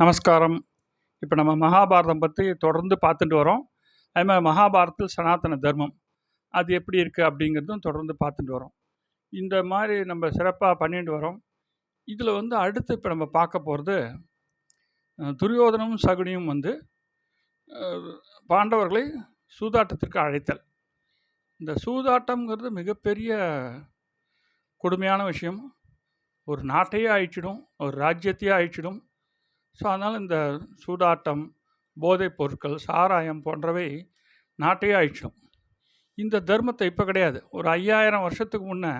நமஸ்காரம். இப்போ நம்ம மகாபாரதம் பற்றி தொடர்ந்து பார்த்துட்டு வரோம். அது மாதிரி மகாபாரதத்தில் சனாதன தர்மம் அது எப்படி இருக்குது அப்படிங்கிறதும் தொடர்ந்து பார்த்துட்டு வரோம். இந்த மாதிரி நம்ம சிறப்பாக பண்ணிட்டு வரோம். இதில் வந்து அடுத்து இப்போ நம்ம பார்க்க போகிறது துரியோதனமும் சகுனியும் வந்து பாண்டவர்களை சூதாட்டத்திற்கு அழைத்தல். இந்த சூதாட்டம்ங்கிறது மிகப்பெரிய கொடுமையான விஷயம். ஒரு நாட்டையே அழிச்சிடும் ஒரு ராஜ்யத்தையே அழிச்சிடும் ஸோ அதனால் இந்த சூதாட்டம் போதைப் பொருட்கள் சாராயம் போன்றவை நாட்டையே அழிச்சிடும் இந்த தர்மத்தை இப்போ கிடையாது. ஒரு ஐயாயிரம் வருஷத்துக்கு முன்னே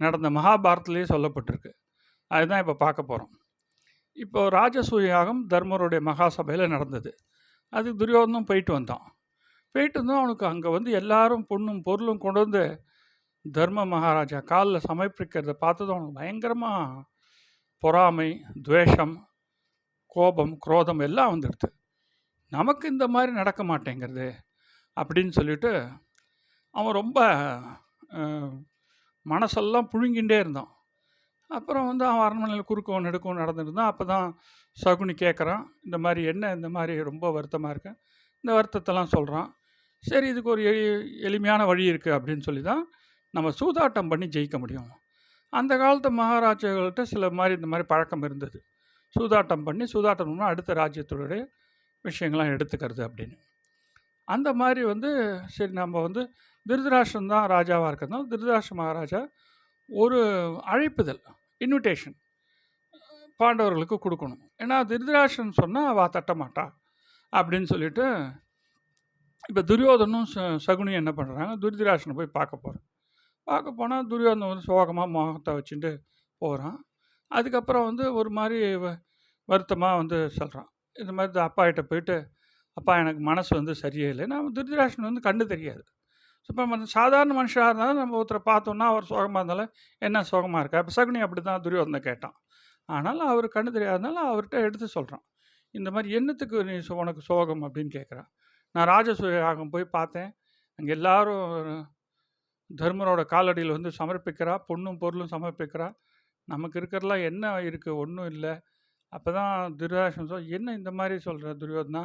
நடந்த மகாபாரத்திலேயே சொல்லப்பட்டிருக்கு. அதுதான் இப்போ பார்க்க போகிறோம் இப்போ ராஜசூயாகம் தர்மருடைய மகாசபையில் நடந்தது. அது துரியோதனும் போயிட்டு வந்தான். போயிட்டு வந்தோம் அவனுக்கு அங்கே வந்து எல்லாரும் பொண்ணும் பொருளும் கொண்டு வந்து தர்ம மகாராஜா காலில் சமர்ப்பிக்கிறத பார்த்ததும் அவனுக்கு பயங்கரமாக பொறாமை துவேஷம் கோபம் குரோதம் எல்லாம் வந்துடுது. நமக்கு இந்த மாதிரி நடக்க மாட்டேங்கிறது அப்படின்னு சொல்லிட்டு அவன் ரொம்ப மனசெல்லாம் புழுங்கிண்டே இருந்தான். அப்புறம் வந்து அவன் அரண்மனையில் குறுக்கவும் நெடுக்கவும் நடந்துருந்தான் அப்போ தான் சகுனி கேட்குறான் இந்த மாதிரி என்ன இந்த மாதிரி ரொம்ப வருத்தமாக இருக்கேன் இந்த வருத்தத்தெல்லாம் சொல்கிறான் சரி இதுக்கு ஒரு எளி எளிமையான வழி இருக்குது அப்படின்னு சொல்லி தான் நம்ம சூதாட்டம் பண்ணி ஜெயிக்க முடியும். அந்த காலத்து மகாராஜாக்கள்கிட்ட சில மாதிரி இந்த மாதிரி பழக்கம் இருந்தது. சூதாட்டம் பண்ணி சூதாட்டம் பண்ணால் அடுத்த ராஜ்யத்தினுடைய விஷயங்கள்லாம் எடுத்துக்கிறது அப்படின்னு. அந்த மாதிரி வந்து சரி நம்ம வந்து திருதராஷ்டிரம் தான் ராஜாவாக இருக்கிறதுனால திருதராஷ்டிர மகாராஜா ஒரு அழைப்புதல் இன்விடேஷன் பாண்டவர்களுக்கு கொடுக்கணும். ஏன்னா திருதராஷ்டிரன் சொன்னால் அவள் தட்ட மாட்டா அப்படின்னு சொல்லிட்டு இப்போ துரியோதனும் ச- சகுனியும் என்ன பண்ணுறாங்க துரிதராஷ்டிரனை போய் பார்க்க போகிறோம் பார்க்க போனால் துரியோதனன் வந்து சோகமாக முகத்தை வச்சுட்டு போகிறான் அதுக்கப்புறம் வந்து ஒரு மாதிரி வ- வருத்தமாக வந்து சொல்கிறான் இந்த மாதிரி அப்பாகிட்ட போயிட்டு அப்பா எனக்கு மனசு வந்து சரியே இல்லை நான் திருதராஷ்டிரன் வந்து கண்டு தெரியாது. இப்போ நம்ம சாதாரண மனுஷாக இருந்தாலும் நம்ம ஒருத்தரை பார்த்தோன்னா அவர் சோகமாக இருந்தாலும் என்ன சோகமாக இருக்கா? இப்போ சகுனி அப்படி தான் துரியோதனை கேட்டான். ஆனாலும் அவர் கண்ணு தெரியாதனால அவர்கிட்ட எடுத்து சொல்கிறான் இந்த மாதிரி என்னத்துக்கு நீ உனக்கு சோகம்? அப்படின்னு கேட்குறான் நான் ராஜசூயாகம் போய் பார்த்தேன். அங்கே எல்லாரும் தர்மரோட காலடியில் வந்து சமர்ப்பிக்கிறா. பொண்ணும் பொருளும் சமர்ப்பிக்கிறா. நமக்கு இருக்கிறதுலாம் என்ன இருக்குது ஒன்றும் இல்லை. அப்போ தான் துரியாசன் சொல் என்ன இந்த மாதிரி சொல்கிற துரியோதனா?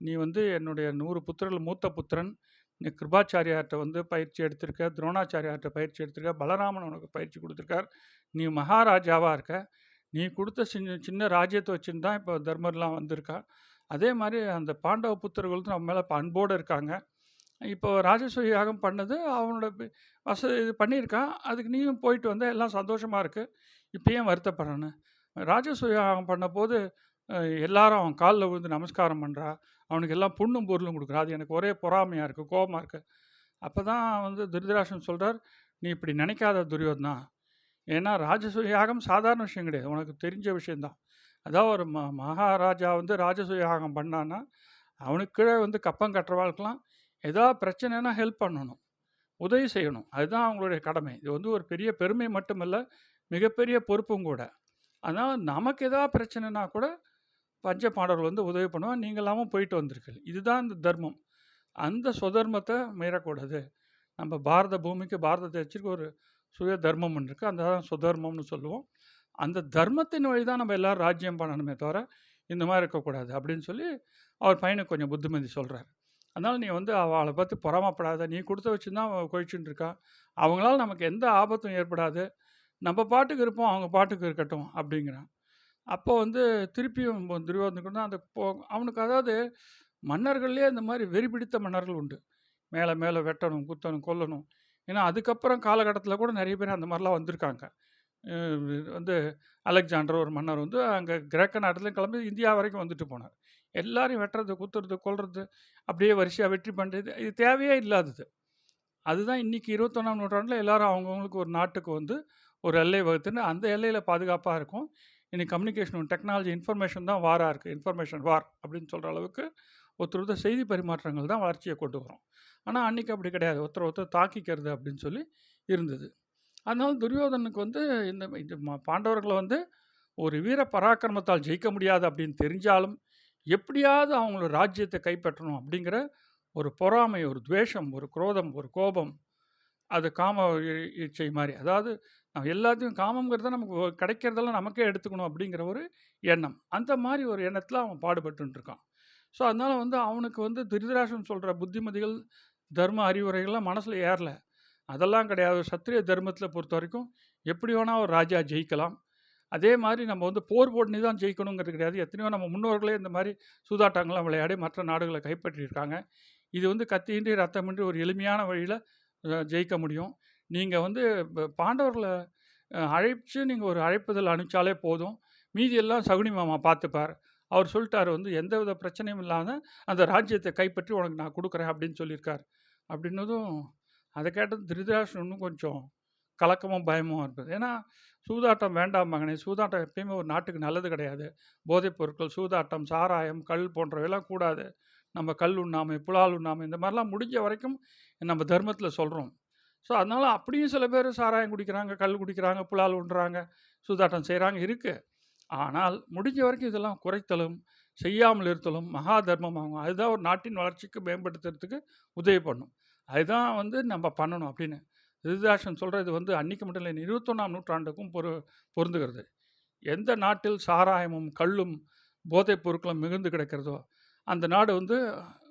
நீ வந்து என்னுடைய நூறு புத்திரர்கள் மூத்த புத்திரன். நீ கிருபாச்சாரியார்கிட்ட வந்து பயிற்சி எடுத்திருக்க துரோணாச்சாரியார்கிட்ட பயிற்சி எடுத்திருக்க பலராமன் உனக்கு பயிற்சி கொடுத்துருக்கார். நீ மகாராஜாவாக இருக்க. நீ கொடுத்த சின்ன சின்ன ராஜ்யத்தை வச்சுன்னு தான் இப்போ தர்மர்லாம் வந்திருக்கா. அதே மாதிரி அந்த பாண்டவ புத்திரர்களும் நம்ம மேலே இப்போ அன்போடு இருக்காங்க. இப்போ ராஜசூய யாகம் பண்ணது அவனோட பி- வசதி இது பண்ணியிருக்கான். அதுக்கு நீயும் போயிட்டு வந்தால் எல்லாம் சந்தோஷமாக இருக்குது இப்போ ஏன் வருத்தப்படுறேன்னு? யாகம் பண்ணபோது அஹ், எல்லாரும் அவன் காலில் விழுந்து நமஸ்காரம் பண்ணுறா அவனுக்கு எல்லாம் புண்ணும் பொருளும் கொடுக்குறா. அது எனக்கு ஒரே பொறாமையாக இருக்குது கோபமாக இருக்குது அப்போ தான் வந்து திருதராஷன் சொல்கிறார் நீ இப்படி நினைக்காத துரியோதனா. ஏன்னா ராஜசூய யாகம் சாதாரண விஷயம் கிடையாது. உனக்கு தெரிஞ்ச விஷயந்தான் அதாவது ஒரு ம மகாராஜா வந்து ராஜசூய யாகம் பண்ணான்னா அவனுக்கு கீழே வந்து கப்பம் கட்டுறவாளுக்கெல்லாம் ஏதாவது பிரச்சனைனா ஹெல்ப் பண்ணணும். உதவி செய்யணும். அதுதான் அவங்களுடைய கடமை. இது வந்து ஒரு பெரிய பெருமை மட்டுமல்ல மிகப்பெரிய பொறுப்பும் கூட. அதனால் நமக்கு ஏதாவது பிரச்சனைனா கூட பஞ்ச பாடல் வந்து உதவி பண்ணுவோம் நீங்களாமும் போயிட்டு வந்திருக்கீங்க. இதுதான் இந்த தர்மம். அந்த சுதர்மத்தை மீறக்கூடாது. நம்ம பாரத பூமிக்கு பாரத தேசத்துக்கு ஒரு சுய தர்மம் இருக்குது அந்த தான் சுதர்மம்னு சொல்லுவோம். அந்த தர்மத்தின் வழி தான் நம்ம எல்லாரும் ராஜ்யம் பண்ணணுமே தவிர இந்த மாதிரி இருக்கக்கூடாது அப்படின்னு சொல்லி அவர் பையனுக்கு கொஞ்சம் புத்திமதி சொல்கிறார் அதனால் நீ வந்து அவளை பார்த்து பொறாமப்படாத. நீ கொடுத்த வச்சு தான் அவள் இருக்கா. அவங்களால நமக்கு எந்த ஆபத்தும் ஏற்படாது. நம்ம பாட்டுக்கு இருப்போம் அவங்க பாட்டுக்கு இருக்கட்டும் அப்படிங்கிறான் அப்போ வந்து திருப்பியும் துரியோதனுக்கு அந்த போ அவனுக்கு அதாவது மன்னர்கள்லேயே இந்த மாதிரி வெறி பிடித்த மன்னர்கள் உண்டு. மேலே மேலே வெட்டணும் குத்தணும் கொல்லணும். ஏன்னா அதுக்கப்புறம் காலகட்டத்தில் கூட நிறைய பேர் அந்த மாதிரிலாம் வந்திருக்காங்க. வந்து அலெக்சாண்டர் ஒரு மன்னர் வந்து அங்கே கிரேக்க நாட்டில் கிளம்பி இந்தியா வரைக்கும் வந்துட்டு போனார். எல்லாரையும் வெட்டுறது குத்துறது கொல்றது அப்படியே வரிசையாக வெற்றி பண்ணுறது இது தேவையே இல்லாதது. அதுதான் இன்றைக்கி இருபத்தொன்னாம் நூற்றாண்டில் எல்லாரும் அவங்கவுங்களுக்கு ஒரு நாட்டுக்கு வந்து ஒரு எல்லை வகுத்துன்னு அந்த எல்லையில் பாதுகாப்பாக இருக்கும். இன்னைக்கு கம்யூனிகேஷன் டெக்னாலஜி இன்ஃபர்மேஷன் தான் வாராக இருக்குது இன்ஃபர்மேஷன் வார் அப்படின்னு சொல்கிற அளவுக்கு ஒருத்தர் ஒருத்தர் செய்தி பரிமாற்றங்கள் தான் வளர்ச்சியை கொண்டு வரும். ஆனால் அன்றைக்கி அப்படி கிடையாது. ஒருத்தர் ஒருத்தர் தாக்கிக்கிறது அப்படின்னு சொல்லி இருந்தது. அதனால துரியோதனுக்கு வந்து இந்த பாண்டவர்களை வந்து ஒரு வீர பராக்கிரமத்தால் ஜெயிக்க முடியாது அப்படின்னு தெரிஞ்சாலும் எப்படியாவது அவங்களோட ராஜ்யத்தை கைப்பற்றணும் அப்படிங்கிற ஒரு பொறாமை ஒரு துவேஷம் ஒரு குரோதம் ஒரு கோபம் அது காம இ- இச்சை மாதிரி அதாவது நம்ம எல்லாத்தையும் காமங்கிறத நமக்கு கிடைக்கிறதெல்லாம் நமக்கே எடுத்துக்கணும் அப்படிங்கிற ஒரு எண்ணம். அந்த மாதிரி ஒரு எண்ணத்தில் அவன் பாடுபட்டுருக்கான் ஸோ, அதனால் வந்து அவனுக்கு வந்து திருதராசன் சொல்கிற புத்திமதிகள், தர்ம அறிவுரைகள்லாம் மனசில் ஏறல. அதெல்லாம் கிடையாது. சத்திரிய பொறுத்த வரைக்கும் எப்படி வேணால் ஒரு ராஜா ஜெயிக்கலாம். அதே மாதிரி நம்ம வந்து போர் போட்டு தான் ஜெயிக்கணுங்கிறது கிடையாது. எத்தனையோ நம்ம முன்னோர்களே இந்த மாதிரி சூதாட்டங்கள்லாம் விளையாடி மற்ற நாடுகளை கைப்பற்றியிருக்காங்க. இது வந்து கத்தியின்றி, ரத்தமின்றி ஒரு எளிமையான வழியில் ஜெயிக்க முடியும். நீங்கள் வந்து பாண்டவர்களை அழைச்சு நீங்கள் ஒரு அழைப்புதல் அனுப்பிச்சாலே போதும். மீதியெல்லாம் சகுனி மாமா பார்த்துப்பார். அவர் சொல்லிட்டார் வந்து எந்த வித பிரச்சனையும் இல்லாத அந்த ராஜ்யத்தை கைப்பற்றி உனக்கு நான் கொடுக்குறேன் அப்படின்னு சொல்லியிருக்கார் அப்படின்னதும் அதை கேட்டது திருதராஷ்டிரன் இன்னும் கொஞ்சம் கலக்கமும், பயமும் இருக்குது ஏன்னா, சூதாட்டம் வேண்டாம் மகனே! சூதாட்டம் எப்பயுமே ஒரு நாட்டுக்கு நல்லது கிடையாது. போதைப் பொருட்கள், சூதாட்டம், சாராயம், கல் போன்றவையெல்லாம் கூடாது. நம்ம கல் உண்ணாமை, புலால் உண்ணாமை இந்த மாதிரிலாம் முடிஞ்ச வரைக்கும் நம்ம தர்மத்தில் சொல்கிறோம் ஸோ, அதனால் அப்படியும் சில பேர் சாராயம் குடிக்கிறாங்க, கல் குடிக்கிறாங்க, புலால் உண்றாங்க, சூதாட்டம் செய்கிறாங்க இருக்கு. ஆனால் முடிஞ்ச வரைக்கும் இதெல்லாம் குறைத்தலும், செய்யாமல் இருத்தலும் மகா தர்மமாகும். அதுதான் ஒரு நாட்டின் வளர்ச்சிக்கு மேம்படுத்துறதுக்கு உதவி பண்ணும். அதுதான் வந்து நம்ம பண்ணணும் அப்படின்னு. ரிதாஷன் சொல்கிற இது வந்து அன்றைக்கு மட்டும் இல்லை இருபத்தொன்னாம் நூற்றாண்டுக்கும் பொரு பொருந்துகிறது. எந்த நாட்டில் சாராயமும், கல்லும் போதைப் பொருட்களும் மிகுந்து கிடக்கிறதோ, அந்த நாடு வந்து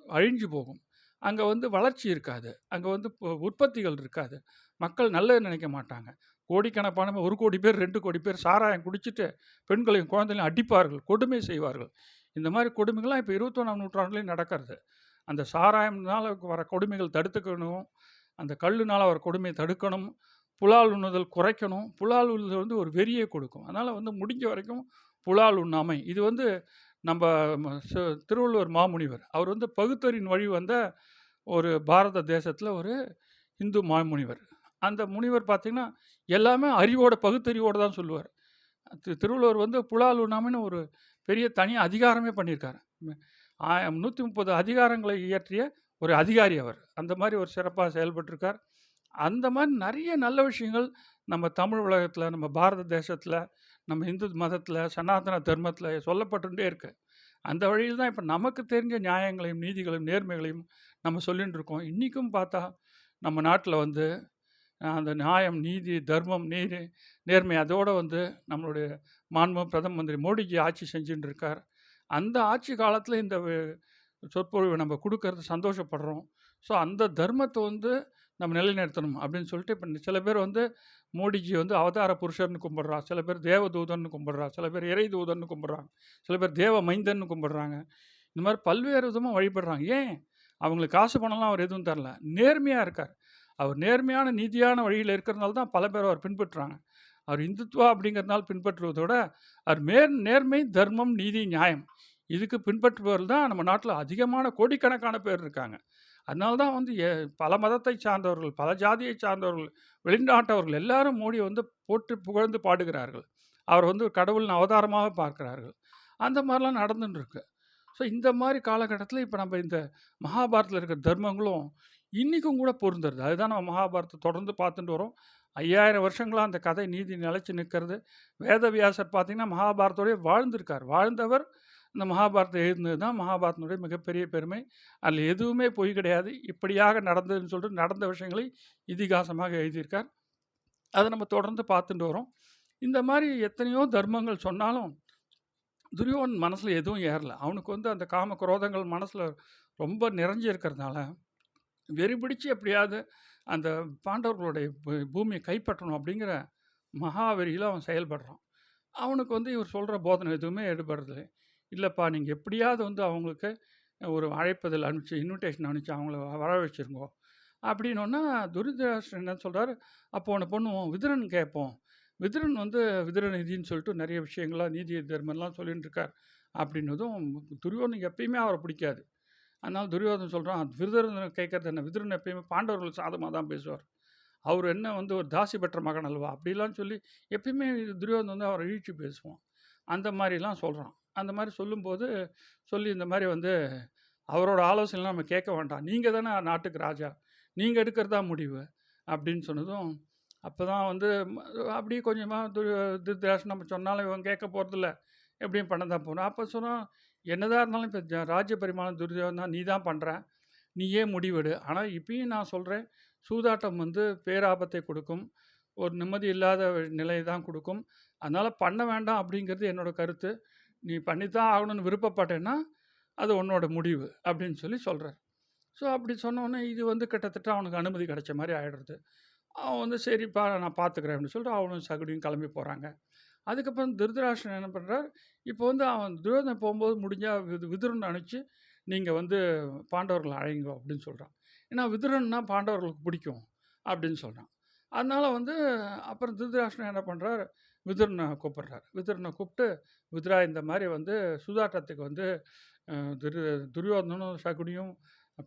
அழிஞ்சு போகும். அங்கே வந்து வளர்ச்சி இருக்காது. அங்கே வந்து உற்பத்திகள் இருக்காது. மக்கள் நல்லது நினைக்க மாட்டாங்க. கோடிக்கணக்கான ஒரு கோடி பேர், ரெண்டு கோடி பேர் சாராயம் குடிச்சிட்டு பெண்களையும், குழந்தைகளையும் அடிப்பார்கள், கொடுமை செய்வார்கள். இந்த மாதிரி கொடுமைகள்லாம் இப்போ இருபத்தொன்னாம் நூற்றாண்டுலேயும் நடக்கிறது. அந்த சாராயம்னால வர கொடுமைகள் தடுத்துக்கணும். அந்த கல்லுனால் அவர் கொடுமையை தடுக்கணும். புலால் உண்ணுதல் குறைக்கணும். புலால் உண்ணுதல் வந்து ஒரு வெறியை கொடுக்கும். அதனால் வந்து முடிஞ்ச வரைக்கும் புலால் உண்ணாமை. இது வந்து நம்ம திருவள்ளுவர் மாமுனிவர். அவர் வந்து பகுத்தறின் வழி வந்த ஒரு பாரத தேசத்தில் ஒரு இந்து மாமுனிவர். அந்த முனிவர் பார்த்திங்கன்னா எல்லாமே அறிவோட பகுத்தறிவோட தான் சொல்லுவார் திருவள்ளுவர் வந்து புலால் உண்ணாமைன்னு ஒரு பெரிய தனி அதிகாரமே பண்ணியிருக்காரு. நூற்றி முப்பது அதிகாரங்களை இயற்றிய ஒரு அதிகாரி அவர். அந்த மாதிரி ஒரு சிறப்பாக செயல்பட்டுருக்கார். அந்த மாதிரி நிறைய நல்ல விஷயங்கள் நம்ம தமிழ் உலகத்தில் நம்ம பாரத தேசத்தில் நம்ம இந்து மதத்தில் சனாதன தர்மத்தில் சொல்லப்பட்டுட்டே இருக்கு. அந்த வழியில் தான் இப்போ நமக்கு தெரிஞ்ச நியாயங்களையும், நீதிகளையும், நேர்மைகளையும் நம்ம சொல்லிகிட்டு இருக்கோம். இன்றைக்கும் பார்த்தா, நம்ம நாட்டில் வந்து அந்த நியாயம், நீதி, தர்மம், நீதி, நேர்மை அதோட வந்து நம்மளுடைய மாண்பு பிரதம மந்திரி மோடிஜி ஆட்சி செஞ்சுட்டு இருக்கார். அந்த ஆட்சி காலத்தில் இந்த சொற்பொழிவை நம்ம கொடுக்கறது சந்தோஷப்படுறோம். ஸோ, அந்த தர்மத்தை வந்து நம்ம நிலைநிறுத்தணும் அப்படின்னு சொல்லிட்டு, இப்போ சில பேர் வந்து மோடிஜி வந்து அவதார புருஷர்னு கும்பிட்றா சில பேர் தேவதூதன் கும்பிட்றா சில பேர் இறை தூதன் கும்பிட்றாங்க சில பேர் தேவ மைந்தன் கும்பிட்றாங்க இந்த மாதிரி பல்வேறு விதமாக வழிபடுறாங்க. ஏன்? அவங்களுக்கு காசு பணம்லாம் அவர் எதுவும் தரல. நேர்மையாக இருக்கார். அவர் நேர்மையான, நீதியான வழியில் இருக்கிறதுனால தான் பல பேர் அவர் பின்பற்றுறாங்க. அவர் இந்துத்துவா அப்படிங்கிறதுனால பின்பற்றுவதோட அவர் மேர் நேர்மை, தர்மம், நீதி, நியாயம் இதுக்கு பின்பற்றுபவர்கள் தான் நம்ம நாட்டில் அதிகமான கோடிக்கணக்கான பேர் இருக்காங்க. அதனால தான் வந்து எ பல மதத்தை சார்ந்தவர்கள், பல ஜாதியை சார்ந்தவர்கள், வெளிநாட்டவர்கள் எல்லாரும் மோடி வந்து போட்டு புகழ்ந்து பாடுகிறார்கள். அவர் வந்து கடவுளின் அவதாரமாக பார்க்கிறார்கள். அந்த மாதிரிலாம் நடந்துன்னு இருக்கு. ஸோ, இந்த மாதிரி காலகட்டத்தில் இப்போ நம்ம இந்த மகாபாரத்தில் இருக்கிற தர்மங்களும் இன்றைக்கும் கூட பொருந்துருது அதுதான் நம்ம மகாபாரத்தை தொடர்ந்து பார்த்துட்டு வரோம். ஐயாயிரம் வருஷங்களாக அந்த கதை நீதி நிலைச்சு நிற்கிறது. வேதவியாசர் பார்த்திங்கன்னா மகாபாரத்தோடய வாழ்ந்திருக்கார். வாழ்ந்தவர் இந்த மகாபாரதம் எழுதினது தான் மகாபாரதனுடைய மிகப்பெரிய பெருமை. அதில் எதுவுமே பொய் கிடையாது. இப்படியாக நடந்ததுன்னு சொல்லிட்டு நடந்த விஷயங்களை இதிகாசமாக எழுதியிருக்கார். அதை நம்ம தொடர்ந்து பார்த்துட்டு வரோம். இந்த மாதிரி எத்தனையோ தர்மங்கள் சொன்னாலும், துரியோன் மனசில் எதுவும் ஏறல. அவனுக்கு வந்து அந்த காம குரோதங்கள் மனசில் ரொம்ப நிறைஞ்சு இருக்கிறதுனால, வெறி பிடிச்சி எப்படியாவது அந்த பாண்டவர்களுடைய பூமியை கைப்பற்றணும் அப்படிங்கிற மகாவெறியில் அவன் செயல்படுறான். அவனுக்கு வந்து இவர் சொல்கிற போதனை எதுவுமே எடுபடுறது இல்லைப்பா நீங்கள் எப்படியாவது வந்து அவங்களுக்கு ஒரு அழைப்பதில் அனுப்பிச்சு, இன்விடேஷன் அனுப்பிச்சு அவங்கள வர வச்சுருங்கோ. அப்படின்னோன்னா துரிதராஷ்டிரன் என்ன சொல்கிறார் அப்போ ஒன்று பண்ணுவோம். விதுரன் கேட்போம். விதுரன் வந்து விதிர நிதின்னு சொல்லிட்டு நிறைய விஷயங்கள்லாம் நீதி, தர்மம்லாம் சொல்லின்னு இருக்கார். அப்படின்னதும் துரியோதனுக்கு எப்பயுமே அவரை பிடிக்காது. அதனால் துரியோதன் சொல்கிறான் விதுரன கேட்கறது என்ன? விதுரன் எப்பயுமே பாண்டவர்கள் சாதமாக தான் பேசுவார். அவர் என்ன வந்து ஒரு தாசி பெற்ற மகன் அல்லவா? அப்படிலாம் சொல்லி எப்பயுமே துரியோதன் வந்து அவரை இழிச்சு பேசுவான். அந்த மாதிரிலாம் சொல்கிறான் அந்த மாதிரி சொல்லும்போது, சொல்லி இந்த மாதிரி வந்து அவரோட ஆலோசனைலாம் நம்ம கேட்க வேண்டாம். நீங்கள் தானே நாட்டுக்கு ராஜா. நீங்கள் எடுக்கிறதா முடிவு. அப்படின்னு சொன்னதும், அப்போ தான் வந்து அப்படியே கொஞ்சமாக து திருதராஷ்டிரன் நம்ம சொன்னாலும் இவன் கேட்க போகிறதில்ல எப்படியும் பண்ண தான் போகணும் அப்போ சொன்னால் என்னதாக இருந்தாலும் இப்போ ஜ ராஜ்ய பரிமாணம் துரியோதனா நீ தான் பண்ணுற நீயே முடிவெடு. ஆனால் இப்பயும் நான் சொல்கிறேன் சூதாட்டம் வந்து பேராபத்தை கொடுக்கும். ஒரு நிம்மதி இல்லாத நிலையை தான் கொடுக்கும் அதனால் பண்ண வேண்டாம் அப்படிங்கிறது என்னோடய கருத்து நீ பண்ணித்தான் ஆகணும்னு விருப்பப்பட்டேன்னா அது உன்னோட முடிவு அப்படின்னு சொல்லி சொல்கிறார் ஸோ அப்படி சொன்னோன்னே இது வந்து கிட்டத்தட்ட அவனுக்கு அனுமதி கிடைச்ச மாதிரி ஆகிடுறது அவன் வந்து சரிப்பா நான் பார்த்துக்கிறேன் அப்படின்னு சொல்லிட்டு அவனும் சகுடியும் கிளம்பி போகிறாங்க அதுக்கப்புறம் திருதராஷ்டிரன் என்ன பண்ணுறார் இப்போ வந்து அவன் துரியோதனை போகும்போது முடிஞ்சால் விது விதுரன் அனுப்பிச்சு நீங்கள் வந்து பாண்டவர்களை அழைங்க அப்படின்னு சொல்கிறான் ஏன்னா விதுரன்னா பாண்டவர்களுக்கு பிடிக்கும் அப்படின்னு சொல்கிறான் அதனால் வந்து அப்புறம் திருதராஷ்டிரன் என்ன பண்ணுறார் விதுரனை கூப்பிட்றாரு. விதுரனை கூப்பிட்டு விதுரா இந்த மாதிரி வந்து சூதாட்டத்துக்கு வந்து துரு துரியோதனும் சகுனியும்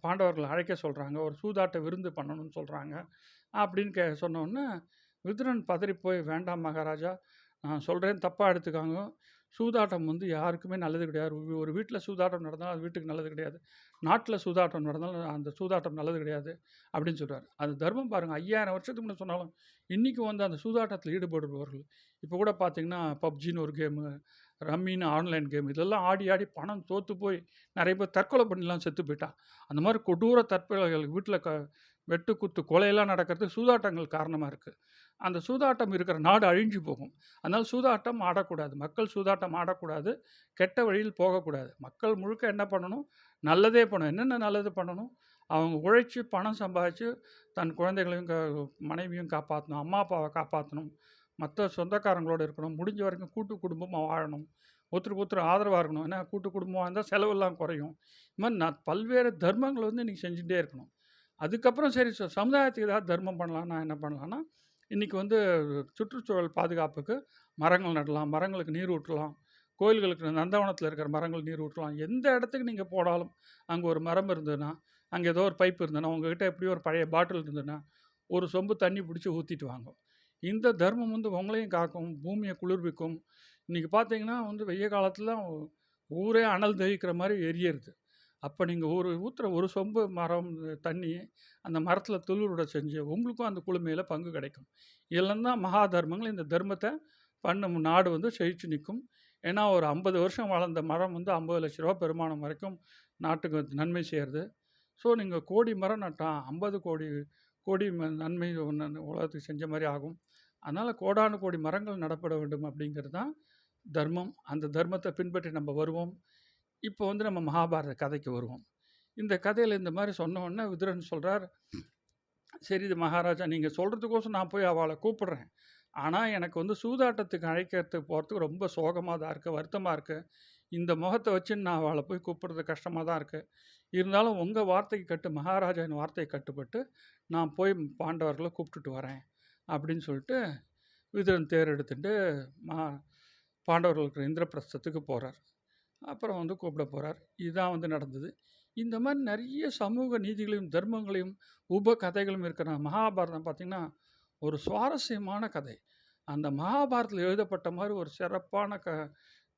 பாண்டவர்களை அழைக்க சொல்கிறாங்க ஒரு சூதாட்ட விருந்து பண்ணணும்னு சொல்கிறாங்க அப்படின்னு கே சொன்னோன்னே விதுரன் பதறி போய் வேண்டாம் மகாராஜா. நான் சொல்கிறேன் தப்பாக எடுத்துக்காங்க. சூதாட்டம் வந்து யாருக்குமே நல்லது கிடையாது. ஒரு- வீட்டில் சூதாட்டம் நடந்தால் அது வீட்டுக்கு நல்லது கிடையாது. நாட்டில் சூதாட்டம் நடந்தாலும் அந்த சூதாட்டம் நல்லது கிடையாது அப்படின்னு சொல்கிறார் அந்த தர்மம் பாருங்கள் ஐயாயிரம் வருஷத்துக்கு முன்னே சொன்னாலும் இன்றைக்கும் வந்து அந்த சூதாட்டத்தில் ஈடுபடுபவர்கள். இப்போ கூட பார்த்தீங்கன்னா பப்ஜின்னு ஒரு கேமு ரம்மின்னு ஆன்லைன் கேம் இதெல்லாம் ஆடி ஆடி பணம் தோற்று போய் நிறைய பேர் தற்கொலை பண்ணிலாம் செத்து போயிட்டான் அந்த மாதிரி கொடூர தற்கொலைகள் வீட்டில் க வெட்டு குத்து கொலையெல்லாம் நடக்கிறது சூதாட்டங்கள் காரணமாக இருக்குது அந்த சூதாட்டம் இருக்கிற நாடு அழிஞ்சு போகும். அதனால் சூதாட்டம் ஆடக்கூடாது. மக்கள் சூதாட்டம் ஆடக்கூடாது. கெட்ட வழியில் போகக்கூடாது. மக்கள் முழுக்க என்ன பண்ணணும்? நல்லதே பண்ணணும். என்னென்ன நல்லது பண்ணணும்? அவங்க உழைச்சி பணம் சம்பாதிச்சு தன் குழந்தைகளையும் க மனைவியும் காப்பாற்றணும் அம்மா அப்பாவை காப்பாற்றணும் மற்ற சொந்தக்காரங்களோடு இருக்கணும். முடிஞ்ச வரைக்கும் கூட்டு குடும்பமாக வாழணும். ஒருத்தருக்கு ஒருத்தர் ஆதரவாக இருக்கணும். ஏன்னா கூட்டு குடும்பமாக இருந்தால் செலவெல்லாம் குறையும். இது மாதிரி நான் பல்வேறு தர்மங்களை வந்து இன்றைக்கி செஞ்சுட்டே இருக்கணும். அதுக்கப்புறம் சரி ச- சமுதாயத்துக்கு ஏதாவது தர்மம் பண்ணலாம். நான் என்ன பண்ணலான்னா இன்றைக்கி வந்து சுற்றுச்சூழல் பாதுகாப்புக்கு மரங்கள் நடலாம். மரங்களுக்கு நீர் ஊற்றலாம். கோயில்களுக்கு நந்தவனத்தில் இருக்கிற மரங்கள் நீர் ஊற்றலாம். எந்த இடத்துக்கு நீங்கள் போனாலும் அங்கே ஒரு மரம் இருந்ததுன்னா அங்கே ஏதோ ஒரு பைப் இருந்ததுன்னா உங்ககிட்ட எப்படியோ ஒரு பழைய பாட்டில் இருந்ததுன்னா ஒரு சொம்பு தண்ணி பிடிச்சி ஊற்றிட்டு வாங்க. இந்த தர்மம் வந்து உங்களையும் காக்கும் பூமியை குளிர்விக்கும். இன்றைக்கி பார்த்தீங்கன்னா வந்து வெய்ய காலத்தில் ஊரே அனல் தகிக்கிற மாதிரி எரியறது. அப்போ நீங்கள் ஒரு ஊற்றுற ஒரு சொம்பு மரம் தண்ணி அந்த மரத்தில் துளிரோட செஞ்சு உங்களுக்கும் அந்த குளுமையில் பங்கு கிடைக்கும். இதெல்லாம் தான் மகா தர்மங்கள். இந்த தர்மத்தை பண்ணும் நாடு வந்து செழித்து நிற்கும். ஏன்னா ஒரு ஐம்பது வருஷம் வளர்ந்த மரம் வந்து ஐம்பது லட்ச ரூபா பெருமானம் வரைக்கும் நாட்டுக்கு நன்மை செய்கிறது ஸோ நீங்கள் கோடி மரம் நட்டால் ஐம்பது கோடி கோடி ம- நன்மை உலகத்துக்கு செஞ்ச மாதிரி ஆகும். அதனால் கோடானு கோடி மரங்கள் நடப்பட வேண்டும் அப்படிங்கிறது தான் தர்மம். அந்த தர்மத்தை பின்பற்றி நம்ம வருவோம். இப்போ வந்து நம்ம மகாபாரத கதைக்கு வருவோம். இந்த கதையில் இந்த மாதிரி சொன்ன விதுரன் சொல்கிறார் சரி இது மகாராஜா நீங்கள் சொல்கிறதுக்கோசம் நான் போய் அவளை கூப்பிடுறேன். ஆனால் எனக்கு வந்து சூதாட்டத்துக்கு அழைக்கிறதுக்கு போகிறதுக்கு ரொம்ப சோகமாக தான் இருக்குது வருத்தமாக இருக்குது இந்த முகத்தை வச்சு நான் அவளை போய் கூப்பிட்றது கஷ்டமாக தான் இருக்குது இருந்தாலும் உங்கள் வார்த்தைக்கு கட்டு மகாராஜாவின் வார்த்தையை கட்டுப்பட்டு நான் போய் பாண்டவர்களை கூப்பிட்டுட்டு வரேன் அப்படின்னு சொல்லிட்டு விதுரன் தேர் எடுத்துட்டு மா பாண்டவர்களுக்கு இந்திரபிரஸ்தத்துக்கு போகிறார் அப்புறம் வந்து கூப்பிட போகிறார் இதுதான் வந்து நடந்தது. இந்த மாதிரி நிறைய சமூக நீதிகளையும் தர்மங்களையும் உப கதைகளும் இருக்கிற மகாபாரதம் பார்த்திங்கன்னா ஒரு சுவாரஸ்யமான கதை. அந்த மகாபாரதத்தில் எழுதப்பட்ட மாதிரி ஒரு சிறப்பான க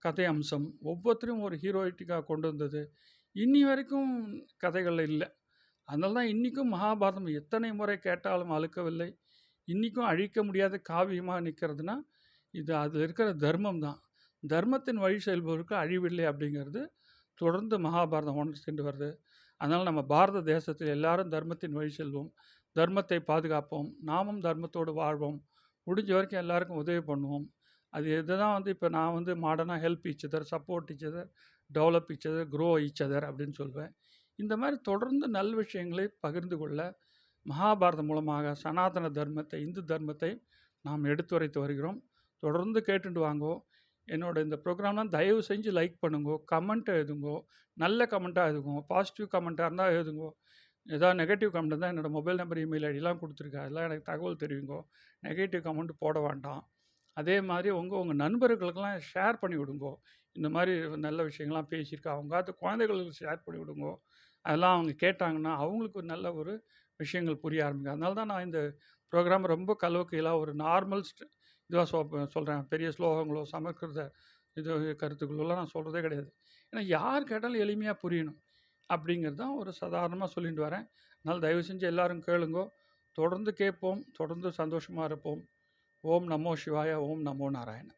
கதை அம்சம். ஒவ்வொருத்தரையும் ஒரு ஹீரோயிட்டிக்காக கொண்டு வந்தது. இன்னி வரைக்கும் கதைகள் இல்லை. அதனால தான் இன்றைக்கும் மகாபாரதம் எத்தனை முறை கேட்டாலும் அழுக்கவில்லை. இன்றைக்கும் அழிக்க முடியாத காவியமாக நிற்கிறதுனா இது அதில் இருக்கிற தர்மம் தான். தர்மத்தின் வழி செல்பவருக்கு அழிவில்லை அப்படிங்கிறது தொடர்ந்து மகாபாரதம் ஒன்று சென்று வருது. அதனால் நம்ம பாரத தேசத்தில் எல்லாரும் தர்மத்தின் வழி செல்வோம். தர்மத்தை பாதுகாப்போம் நாமும் தர்மத்தோடு வாழ்வோம். முடிஞ்ச வரைக்கும் எல்லாருக்கும் உதவி பண்ணுவோம். அது இதுதான் வந்து இப்போ நான் வந்து மாடர்னாக help each other support each other develop each other grow each other அப்படின்னு சொல்வேன். இந்த மாதிரி தொடர்ந்து நல் விஷயங்களை பகிர்ந்து கொள்ள மகாபாரதம் மூலமாக சனாதன தர்மத்தை இந்து தர்மத்தை நாம் எடுத்துரைத்து வருகிறோம். தொடர்ந்து கேட்டுட்டு வாங்கோ. என்னோட இந்த ப்ரோக்ராம்லாம் தயவு செஞ்சு லைக் பண்ணுங்கோ கமெண்ட் எழுதுங்கோ நல்ல கமெண்ட்டாக எழுதுங்கோ பாசிட்டிவ் கமெண்ட்டாக இருந்தால் எழுதுங்கோ. ஏதாவது நெகட்டிவ் கமெண்ட் தான் என்னோடய மொபைல் நம்பர் இமெயில் ஐடிலாம் கொடுத்துருக்கேன் அதெல்லாம் எனக்கு தகவல் தெரிவிங்கோ நெகட்டிவ் கமெண்ட் போட வேண்டாம். அதே மாதிரி உங்கள் உங்கள் நண்பர்களுக்கெல்லாம் ஷேர் பண்ணி விடுங்கோ. இந்த மாதிரி நல்ல விஷயங்கள்லாம் பேசியிருக்கா. அவங்க அது குழந்தைகளுக்கு ஷேர் பண்ணி விடுங்கோ. அதெல்லாம் அவங்க கேட்டாங்கன்னா அவங்களுக்கு நல்ல ஒரு விஷயங்கள் புரிய ஆரம்பிக்கும். அதனால தான் நான் இந்த ப்ரோக்ராம் ரொம்ப கலோக்கியலாக ஒரு நார்மல் இதுவாக சொ சொல்கிறேன் பெரிய ஸ்லோகங்களோ சமஸ்கிருத இது கருத்துக்களோலாம் நான் சொல்கிறதே கிடையாது. ஏன்னா யார் கேட்டாலும் எளிமையாக புரியணும். அப்படிங்கிறது தான் ஒரு சாதாரணமாக சொல்லிட்டு வரேன். அதனால் தயவு செஞ்சு எல்லாரும் கேளுங்கோ. தொடர்ந்து கேட்போம் தொடர்ந்து சந்தோஷமாக இருப்போம். ஓம் நமோ சிவாய ஓம் நமோ நாராயணன்.